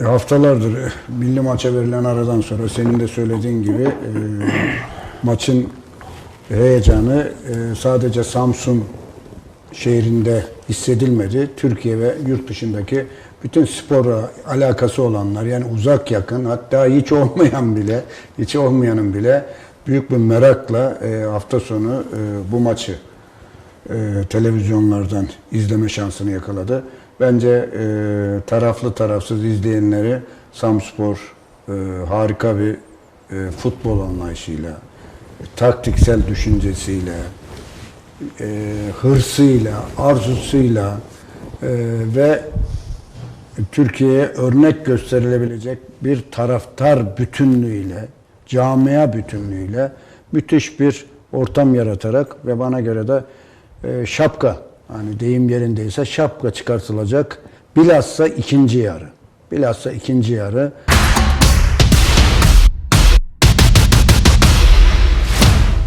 E, haftalardır e, milli maça verilen aradan sonra senin de söylediğin gibi e, maçın heyecanı sadece Samsun şehrinde hissedilmedi. Türkiye ve yurt dışındaki bütün spora alakası olanlar yani uzak yakın hatta hiç olmayan bile hiç olmayanın bile büyük bir merakla hafta sonu bu maçı e, televizyonlardan izleme şansını yakaladı. Bence e, taraflı tarafsız izleyenleri Samspor e, harika bir e, futbol anlayışıyla, taktiksel düşüncesiyle, e, hırsıyla, arzusuyla e, ve Türkiye'ye örnek gösterilebilecek bir taraftar bütünlüğüyle, camia bütünlüğüyle müthiş bir ortam yaratarak ve bana göre de e, şapka, hani deyim yerindeyse şapka çıkartılacak. Bilhassa ikinci yarı. Bilhassa ikinci yarı